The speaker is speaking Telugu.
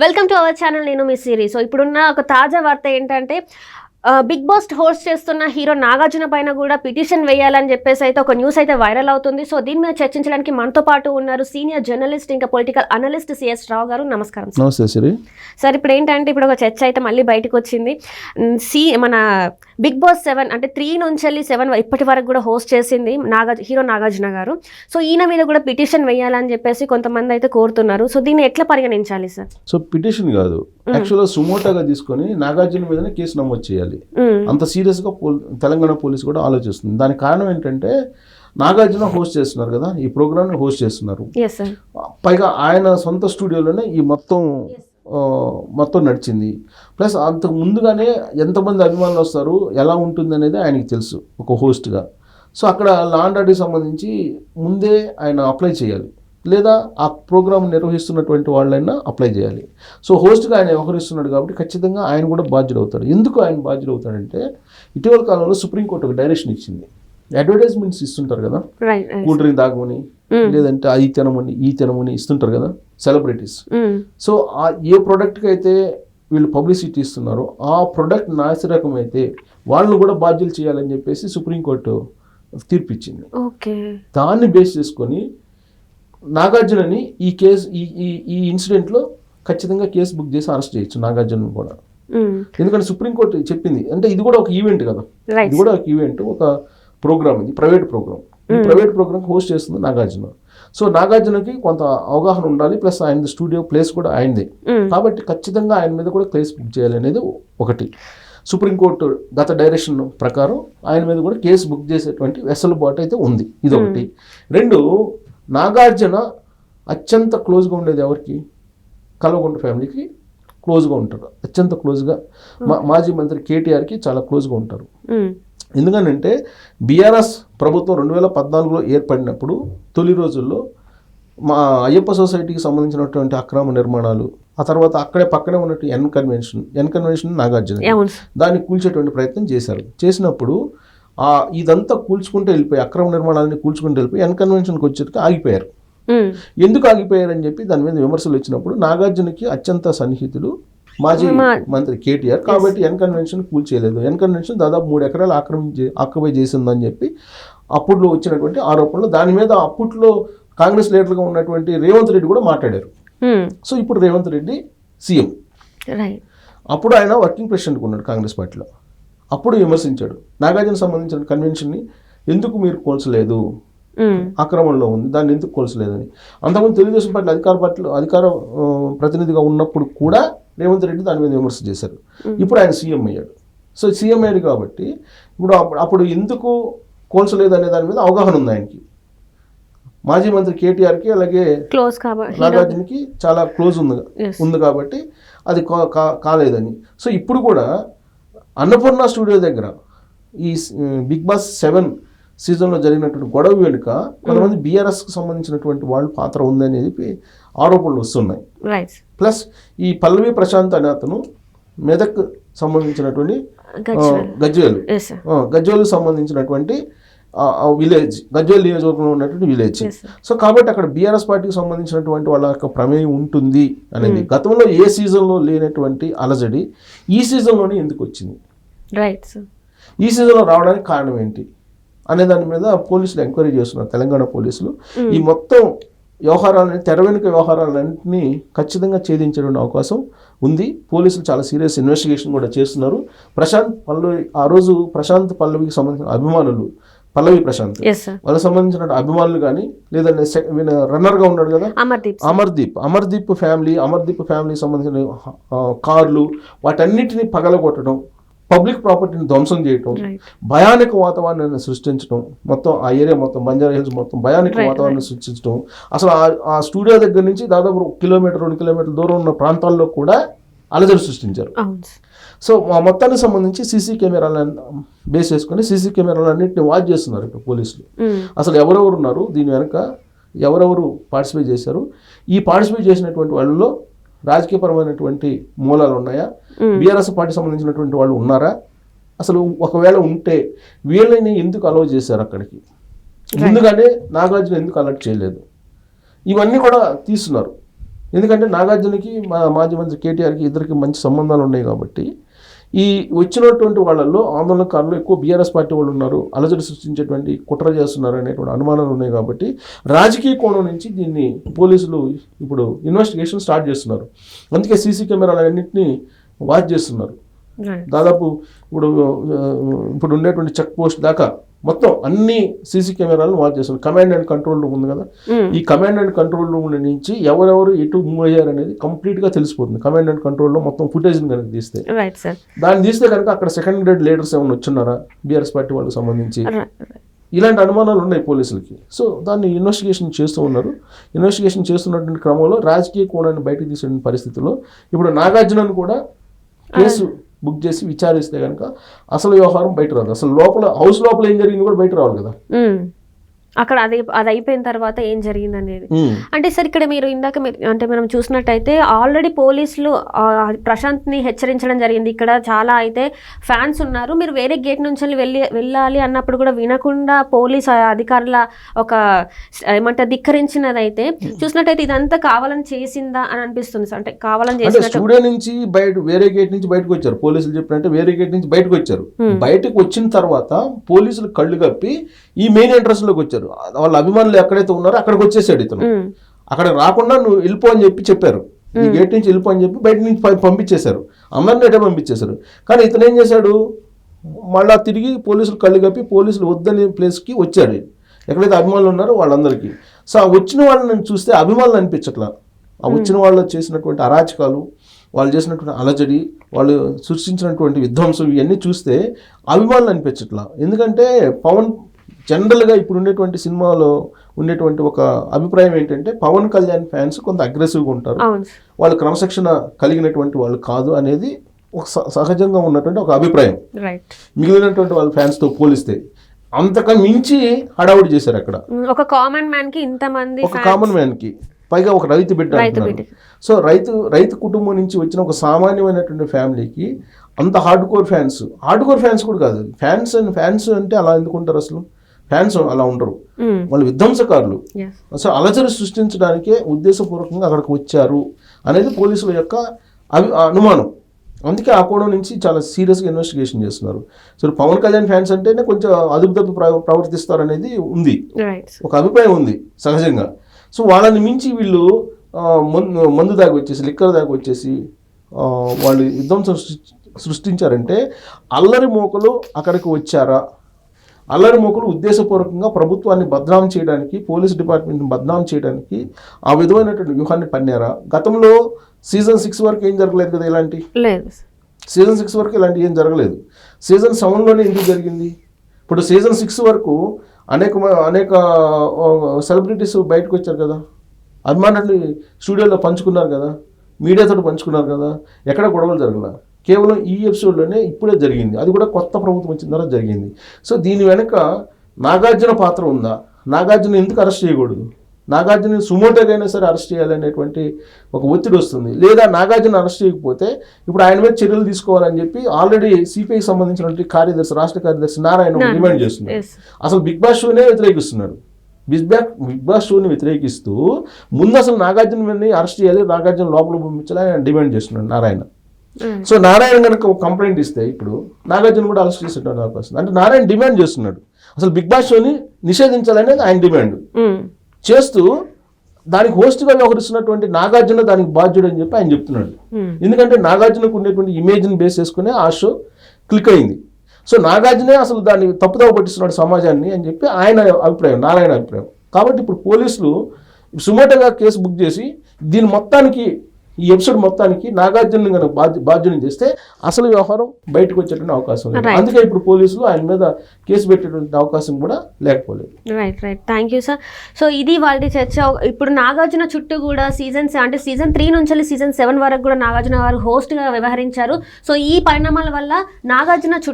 వెల్కమ్ టు అవర్ ఛానల్ నేను మీ సిరి. సో ఇప్పుడున్న ఒక తాజా వార్త ఏంటంటే బిగ్ బాస్ హోస్ట్ చేస్తున్న హీరో నాగార్జున పైన కూడా పిటిషన్ వేయాలని చెప్పేసి అయితే ఒక న్యూస్ అయితే వైరల్ అవుతుంది. సో దీని మీద చర్చించడానికి మనతో పాటు ఉన్నారు సీనియర్ జర్నలిస్ట్ ఇంకా political analyst CS Rao garu. నమస్కారం సార్. నమస్తే సిరి. ఇప్పుడు ఏంటంటే ఇప్పుడు ఒక చర్చ అయితే మళ్ళీ బయటకు వచ్చింది. సి మన బిగ్ బాస్ సెవెన్ అంటే త్రీ నుంచి వెళ్ళి సెవెన్ ఇప్పటి వరకు కూడా హోస్ట్ చేసింది నాగా హీరో నాగార్జున గారు. సో ఈయన మీద కూడా పిటిషన్ వేయాలని చెప్పేసి కొంతమంది అయితే కోరుతున్నారు. సో దీన్ని ఎట్లా పరిగణించాలి సార్ సో పిటిషన్ కాదు. యాక్చువల్గా సుమోటాగా తీసుకొని నాగార్జున మీదనే కేసు నమోదు చేయాలి. ఉమ్, అంత సీరియస్గా తెలంగాణ పోలీస్ కూడా ఆలోచిస్తుంది. దానికి కారణం ఏంటంటే నాగార్జున హోస్ట్ చేస్తున్నారు కదా ఈ ప్రోగ్రామ్ని హోస్ట్ చేస్తున్నారు. పైగా ఆయన సొంత స్టూడియోలోనే ఈ మొత్తం మొత్తం నడిచింది. ప్లస్ అంతకు ముందుగానే ఎంతమంది అభిమానులు వస్తారు ఎలా ఉంటుంది అనేది ఆయనకి తెలుసు ఒక హోస్ట్గా సో అక్కడ లాండ్ ఆర్డర్కి సంబంధించి ముందే ఆయన అప్లై చేయాలి. లేదా ఆ ప్రోగ్రామ్ నిర్వహిస్తున్నటువంటి వాళ్ళైనా అప్లై చేయాలి. సో హోస్ట్గా ఆయన వ్యవహరిస్తున్నాడు కాబట్టి ఖచ్చితంగా ఆయన కూడా బాధ్యుడు అవుతాడు. ఎందుకు ఆయన బాధ్యుడు అవుతాడంటే ఇటీవల కాలంలో సుప్రీంకోర్టు ఒక డైరెక్షన్ ఇచ్చింది. అడ్వర్టైజ్మెంట్స్ ఇస్తుంటారు కదా? కూల్ డ్రింక్ తాగమని లేదంటే అది తినమని ఈ తినమని ఇస్తుంటారు కదా? సెలబ్రిటీస్ సో ఆ ఏ ప్రోడక్ట్కి అయితే వీళ్ళు పబ్లిసిటీ ఇస్తున్నారో ఆ ప్రోడక్ట్ నాసిరకం అయితే వాళ్ళని కూడా బాధ్యులు చేయాలని చెప్పేసి సుప్రీంకోర్టు తీర్పు ఇచ్చింది ఓకే. దాన్ని బేస్ చేసుకొని నాగార్జునని ఈ కేసు ఈ ఈ ఇన్సిడెంట్లో ఖచ్చితంగా కేసు బుక్ చేసి అరెస్ట్ చేయొచ్చు నాగార్జున కూడా. ఎందుకంటే సుప్రీంకోర్టు చెప్పింది అంటే ఇది కూడా ఒక ఈవెంట్ కదా. ఇది కూడా ఒక ఈవెంట్ ఒక ప్రోగ్రామ్ ఇది ప్రైవేట్ ప్రోగ్రామ్. ఈ ప్రైవేట్ ప్రోగ్రామ్ హోస్ట్ చేస్తుంది నాగార్జున. సో నాగార్జునకి కొంత అవగాహన ఉండాలి ప్లస్ ఆయన స్టూడియో ప్లేస్ కూడా ఆయనదే. కాబట్టి ఖచ్చితంగా ఆయన మీద కూడా కేసు బుక్ చేయాలి అనేది ఒకటి. సుప్రీంకోర్టు గత డైరెక్షన్ ప్రకారం ఆయన మీద కూడా కేసు బుక్ చేసేటువంటి వెసలుబాటు అయితే ఉంది. ఇది ఒకటి రెండు నాగార్జున అత్యంత క్లోజ్గా ఉండేది ఎవరికి? కల్వకుంట్ల ఫ్యామిలీకి క్లోజ్గా ఉంటారు. అత్యంత క్లోజ్గా మా మాజీ మంత్రి కేటీఆర్కి చాలా క్లోజ్గా ఉంటారు. ఎందుకనంటే బీఆర్ఎస్ ప్రభుత్వం రెండు వేల పద్నాలుగులో ఏర్పడినప్పుడు తొలి రోజుల్లో మా అయ్యప్ప సొసైటీకి సంబంధించినటువంటి అక్రమ నిర్మాణాలు ఆ తర్వాత అక్కడే పక్కనే ఉన్నట్టు N convention N convention Nagarjuna. దాన్ని కూల్చేటువంటి ప్రయత్నం చేశారు. చేసినప్పుడు ఆ ఇదంతా కూల్చుకుంటూ వెళ్ళిపోయి అక్రమ నిర్మాణాలని కూల్చుకుంటూ వెళ్ళిపోయి ఎన్ కన్వెన్షన్కి వచ్చేటికి ఆగిపోయారు. ఎందుకు ఆగిపోయారని చెప్పి దాని మీద విమర్శలు వచ్చినప్పుడు నాగార్జునకి అత్యంత సన్నిహితుడు మాజీ మంత్రి కేటీఆర్ కాబట్టి ఎన్ కన్వెన్షన్ కూల్చేయలేదు ఎన్ కన్వెన్షన్ దాదాపు మూడు ఎకరాలు ఆక్రమించి ఆక్యుపై చేసిందని చెప్పి అప్పట్లో వచ్చినటువంటి ఆరోపణలు. దాని మీద అప్పట్లో కాంగ్రెస్ లీడర్గా ఉన్నటువంటి రేవంత్ రెడ్డి కూడా మాట్లాడారు. సో ఇప్పుడు రేవంత్ రెడ్డి సీఎం. అప్పుడు ఆయన వర్కింగ్ ప్రెసిడెంట్గా ఉన్నాడు కాంగ్రెస్ పార్టీలో. అప్పుడు విమర్శించాడు. నాగార్జున సంబంధించిన కన్వెన్షన్ని ఎందుకు మీరు కోల్చలేదు? ఆక్రమణలో ఉంది. దాన్ని ఎందుకు కోల్చలేదని. అంతకుముందు తెలుగుదేశం పార్టీ అధికార పార్టీలో అధికార ప్రతినిధిగా ఉన్నప్పుడు కూడా రేవంత్ రెడ్డి దాని మీద విమర్శ చేశారు. ఇప్పుడు ఆయన సీఎం అయ్యాడు. సో సీఎం అయ్యాడు కాబట్టి ఇప్పుడు అప్పుడు ఎందుకు కోల్చలేదు అనే దాని మీద అవగాహన ఉంది ఆయనకి. మాజీ మంత్రి కేటీఆర్కి అలాగే క్లోజ్ కాబట్టి నాగార్జునకి చాలా క్లోజ్ ఉంది. ఉంది కాబట్టి అది కాలేదని. సో ఇప్పుడు కూడా అన్నపూర్ణ స్టూడియో దగ్గర ఈ బిగ్ బాస్ సెవెన్ సీజన్లో జరిగినటువంటి గొడవ వెనుక కొంతమంది బీఆర్ఎస్కి సంబంధించినటువంటి వాళ్ళు పాత్ర ఉందని చెప్పి ఆరోపణలు వస్తున్నాయి. ప్లస్ ఈ పల్లవి ప్రశాంత్ అనే అతను మెదక్ సంబంధించినటువంటి గజ్వేల్. గజ్వేల్. సంబంధించినటువంటి విలేజ్ గజ్వేల్ నియోజకవర్గంలో ఉన్నటువంటి విలేజ్. సో కాబట్టి అక్కడ బీఆర్ఎస్ పార్టీకి సంబంధించినటువంటి వాళ్ళ యొక్క ప్రమేయం ఉంటుంది అనేది గతంలో ఏ సీజన్లో లేనటువంటి అలజడి ఈ సీజన్లోనే ఎందుకు వచ్చింది? రైట్ ఈ సీజన్లో రావడానికి కారణం ఏంటి? అనే దాని మీద పోలీసులు ఎంక్వైరీ చేస్తున్నారు తెలంగాణ పోలీసులు. ఈ మొత్తం వ్యవహారాలని తెర వెనుక వ్యవహారాలన్నింటినీ ఖచ్చితంగా ఛేదించడం అవకాశం ఉంది. పోలీసులు చాలా సీరియస్ ఇన్వెస్టిగేషన్ కూడా చేస్తున్నారు. ప్రశాంత్ పల్లవి ఆ రోజు ప్రశాంత్ పల్లవికి సంబంధించిన అభిమానులు పల్లవి ప్రశాంత్. వాళ్ళకి సంబంధించిన అభిమానులు కానీ లేదంటే వీళ్ళ రన్నర్గా ఉన్నాడు కదా? అమర్దీప్ అమర్దీప్ ఫ్యామిలీ అమర్దీప్ ఫ్యామిలీ సంబంధించిన కార్లు వాటన్నిటిని పగలగొట్టడం పబ్లిక్ ప్రాపర్టీని ధ్వంసం చేయటం భయానక వాతావరణాన్ని సృష్టించడం మొత్తం ఆ ఏరియా మొత్తం బంజారా హిల్స్ మొత్తం భయానక వాతావరణాన్ని సృష్టించడం అసలు ఆ- స్టూడియో దగ్గర నుంచి దాదాపు ఒక కిలోమీటర్ రెండు కిలోమీటర్ల దూరం ఉన్న ప్రాంతాల్లో కూడా అలజడి సృష్టించారు. సో మా మొత్తానికి సంబంధించి సీసీ కెమెరాలను బేస్ చేసుకొని సీసీ కెమెరాలన్నింటినీ వాచ్ చేస్తున్నారు ఇప్పుడు పోలీసులు. ఉమ్, అసలు ఎవరెవరు ఉన్నారు? దీని వెనక ఎవరెవరు పార్టిసిపేట్ చేశారు? ఈ పార్టిసిపేట్ చేసినటువంటి వాళ్ళలో రాజకీయపరమైనటువంటి మూలాలు ఉన్నాయా? బీఆర్ఎస్ పార్టీ సంబంధించినటువంటి వాళ్ళు ఉన్నారా? అసలు ఒకవేళ ఉంటే వీళ్ళని ఎందుకు అలౌ చేశారు అక్కడికి? ముందుగానే నాగార్జున ఎందుకు అలర్ట్ చేయలేదు? ఇవన్నీ కూడా తీస్తున్నారు. ఎందుకంటే నాగార్జునకి మా మాజీ మంత్రి కేటీఆర్కి ఇద్దరికి మంచి సంబంధాలు ఉన్నాయి కాబట్టి ఈ వచ్చినటువంటి వాళ్ళల్లో ఆందోళనకారులు ఎక్కువ బీఆర్ఎస్ పార్టీ వాళ్ళు ఉన్నారు అలజడి సృష్టించేటువంటి కుట్ర చేస్తున్నారు అనేటువంటి అనుమానాలు ఉన్నాయి కాబట్టి రాజకీయ కోణం నుంచి దీన్ని పోలీసులు ఇప్పుడు ఇన్వెస్టిగేషన్ స్టార్ట్ చేస్తున్నారు. అందుకే సీసీ కెమెరాలన్నింటినీ వాచ్ చేస్తున్నారు. దాదాపు ఇప్పుడు ఇప్పుడు ఉండేటువంటి చెక్ పోస్ట్ దాకా మొత్తం అన్ని సీసీ కెమెరాలను వాచ్ చేస్తున్నారు కమాండ్ అండ్ కంట్రోల్ రూమ్ ఉంది కదా? ఈ కమాండ్ అండ్ కంట్రోల్ రూమ్ నుంచి ఎవరెవరు ఎటు మూవ్ అయ్యారు అనేది కంప్లీట్గా తెలిసిపోతుంది. కమాండ్ అండ్ కంట్రోల్లో మొత్తం ఫుటేజ్ని కనుక తీస్తే. దాన్ని తీస్తే కనుక అక్కడ సెకండ్ గ్రేడ్ లీడర్స్ ఏమైనా వచ్చున్నారా? బీఆర్ఎస్ పార్టీ వాళ్ళకి సంబంధించి. ఇలాంటి అనుమానాలు ఉన్నాయి పోలీసులకి. సో దాన్ని ఇన్వెస్టిగేషన్ చేస్తూ ఉన్నారు. ఇన్వెస్టిగేషన్ చేస్తున్నటువంటి క్రమంలో రాజకీయ కోణాన్ని బయటకు తీసే పరిస్థితుల్లో ఇప్పుడు నాగార్జునను కూడా కేసు బుక్ చేసి విచారిస్తే కనుక అసలు వ్యవహారం బయట రాదు. అసలు లోపల హౌస్ లోపల ఏం జరిగింది కూడా బయట రావాలి కదా. అక్కడ అది అది అయిపోయిన తర్వాత ఏం జరిగింది అనేది అంటే సార్ ఇక్కడ మీరు ఇందాక అంటే మనం చూసినట్టయితే ఆల్రెడీ పోలీసులు ఆ, ప్రశాంత్ని హెచ్చరించడం జరిగింది. ఇక్కడ చాలా అయితే ఫ్యాన్స్ ఉన్నారు. మీరు వేరే గేట్ నుంచి వెళ్ళి వెళ్ళాలి అన్నప్పుడు కూడా వినకుండా పోలీస్ అధికారుల ఒక ఏమంటారు ధిక్కరించినదైతే చూసినట్టయితే ఇదంతా కావాలని చేసిందా అని అనిపిస్తుంది సార్. అంటే కావాలని స్టూడియో నుంచి బయట వేరే గేట్ నుంచి బయటకు వచ్చారు. పోలీసులు చెప్పినట్టే వేరే గేట్ నుంచి బయటకు వచ్చారు. బయటకు వచ్చిన తర్వాత పోలీసులు కళ్ళు కప్పి ఈ మెయిన్ ఎంట్రన్స్లోకి వచ్చారు. వాళ్ళ అభిమానులు ఎక్కడైతే ఉన్నారో అక్కడికి వచ్చేసాడు ఇతను. అక్కడ రాకుండా నువ్వు వెళ్ళిపో అని చెప్పి చెప్పారు. ఈ గేట్ నుంచి వెళ్ళిపో అని చెప్పి బయట నుంచి పంపించేశారు. అందరినీ అటే పంపించేశారు. కానీ ఇతను ఏం చేశాడు? మళ్ళా తిరిగి పోలీసులు కళ్ళు కప్పి పోలీసులు వద్దనే ప్లేస్కి వచ్చాడు. ఎక్కడైతే అభిమానులు ఉన్నారో వాళ్ళందరికీ. సో ఆ వచ్చిన వాళ్ళని చూస్తే అభిమానులు అనిపించట్లా. ఆ వచ్చిన వాళ్ళు చేసినటువంటి అరాచకాలు వాళ్ళు చేసినటువంటి అలజడి వాళ్ళు సృష్టించినటువంటి విధ్వంసం ఇవన్నీ చూస్తే అభిమానులు అనిపించట్లా. ఎందుకంటే పవన్ జనరల్గా ఇప్పుడు ఉండేటువంటి సినిమాలో ఉండేటువంటి ఒక అభిప్రాయం ఏంటంటే పవన్ కళ్యాణ్ ఫ్యాన్స్ కొంత అగ్రెసివ్గా ఉంటారు. వాళ్ళు క్రమశిక్షణ కలిగినటువంటి వాళ్ళు కాదు అనేది ఒక సహజంగా ఉన్నటువంటి ఒక అభిప్రాయం మిగిలినటువంటి వాళ్ళ ఫ్యాన్స్తో పోలిస్తే అంతక మించి హడావుడి చేశారు అక్కడ ఒక కామన్ మ్యాన్కి ఇంతమంది ఒక కామన్ మ్యాన్కి పైగా ఒక రైతు. బిడ్డ. సో రైతు రైతు కుటుంబం నుంచి వచ్చిన ఒక సామాన్యమైనటువంటి ఫ్యామిలీకి అంత hard core fans hard core fans కూడా కాదు ఫ్యాన్స్ అండ్ ఫ్యాన్స్ అంటే అలా ఎందుకుంటారు అసలు ఫ్యాన్స్ అలా ఉండరు. ఉమ్, వాళ్ళు విధ్వంసకారులు. అసలు అలజడి సృష్టించడానికే ఉద్దేశపూర్వకంగా అక్కడికి వచ్చారు అనేది పోలీసుల యొక్క అభి అనుమానం. అందుకే ఆ కోణం నుంచి చాలా సీరియస్గా ఇన్వెస్టిగేషన్ చేస్తున్నారు. సో పవన్ కళ్యాణ్ ఫ్యాన్స్ అంటేనే కొంచెం అదుపు తప్పి ప్రవ- ప్రవర్తిస్తారు అనేది ఉంది ఒక అభిప్రాయం ఉంది సహజంగా. సో వాళ్ళని మించి వీళ్ళు మందు దాకా వచ్చేసి లిక్కర్ దాకా వచ్చేసి వాళ్ళు విధ్వంసం సృష్టి- సృష్టించారంటే అల్లరి మోకలు అక్కడికి వచ్చారా? అల్లరి మోకలు ఉద్దేశపూర్వకంగా ప్రభుత్వాన్ని బద్నాం చేయడానికి పోలీస్ డిపార్ట్మెంట్ని బద్నాం చేయడానికి ఆ విధమైనటువంటి వ్యూహాన్ని పన్నారా? గతంలో సీజన్ సిక్స్ వరకు ఏం జరగలేదు కదా ఇలాంటి? లేదు సీజన్ సిక్స్ వరకు ఇలాంటి ఏం జరగలేదు. సీజన్ సెవెన్లోనే ఎందుకు జరిగింది? ఇప్పుడు సీజన్ సిక్స్ వరకు అనేక అనేక సెలబ్రిటీస్ బయటకు వచ్చారు కదా. అభిమానులు స్టూడియోలో పంచుకున్నారు కదా. మీడియాతో పంచుకున్నారు కదా. ఎక్కడ గొడవలు జరగల? కేవలం ఈ ఎపిసోడ్లోనే ఇప్పుడే జరిగింది. అది కూడా కొత్త ప్రభుత్వం వచ్చిన తర్వాత జరిగింది. సో దీని వెనుక నాగార్జున పాత్ర ఉందా? నాగార్జున ఎందుకు అరెస్ట్ చేయకూడదు? నాగార్జున సుమోటోగైనా సరే అరెస్ట్ చేయాలనేటువంటి ఒక ఒత్తిడి వస్తుంది. లేదా నాగార్జున అరెస్ట్ చేయకపోతే ఇప్పుడు ఆయన మీద చర్యలు తీసుకోవాలని చెప్పి ఆల్రెడీ సిపిఐకి సంబంధించినటువంటి కార్యదర్శి రాష్ట్ర కార్యదర్శి నారాయణ డిమాండ్ చేస్తున్నారు అసలు బిగ్ బాస్ షోనే వ్యతిరేకిస్తున్నాడు. బిగ్ బ్యాక్ బిగ్ బాస్ షోని వ్యతిరేకిస్తూ ముందు అసలు నాగార్జున అరెస్ట్ చేయాలి నాగార్జున లోపల పంపించాలని ఆయన డిమాండ్ చేస్తున్నాడు నారాయణ. సో నారాయణ కనుక ఒక కంప్లైంట్ ఇస్తే ఇప్పుడు నాగార్జున కూడా అరెస్ట్ చేసేటువంటి అవకాశం. అంటే నారాయణ డిమాండ్ చేస్తున్నాడు. అసలు బిగ్ బాస్ షోని నిషేధించాలనేది ఆయన డిమాండ్ చేస్తూ దానికి హోస్ట్గా వ్యవహరిస్తున్నటువంటి నాగార్జున దానికి బాధ్యుడు అని చెప్పి ఆయన చెప్తున్నాడు. ఎందుకంటే నాగార్జునకు ఉండేటువంటి ఇమేజ్ని బేస్ చేసుకునే ఆ షో క్లిక్ అయింది. సో నాగార్జునే అసలు దాన్ని తప్పుదవ పట్టిస్తున్నాడు సమాజాన్ని అని చెప్పి ఆయన అభిప్రాయం నారాయణ అభిప్రాయం. కాబట్టి ఇప్పుడు పోలీసులు సుమోటోగా కేసు బుక్ చేసి దీని మొత్తానికి ఈ ఎపిసోడ్ మొత్తానికి నాగార్జున కనుక బాధ్య బాధ్యుని చేస్తే అసలు వ్యవహారం బయటకు వచ్చేటువంటి అవకాశం ఉంది Right. అందుకే ఇప్పుడు పోలీసులు ఆయన మీద కేసు పెట్టేటువంటి అవకాశం కూడా లేకపోలేదు. Right right thank you sir so ఇది వాళ్ళ చర్చ. ఇప్పుడు నాగార్జున చుట్టూ కూడా సీజన్ అంటే సీజన్ త్రీ నుంచి సీజన్ సెవెన్ వరకు కూడా నాగార్జున గారు హోస్ట్గా వ్యవహరించారు. సో ఈ పరిణామాల వల్ల నాగార్జున చుట్టూ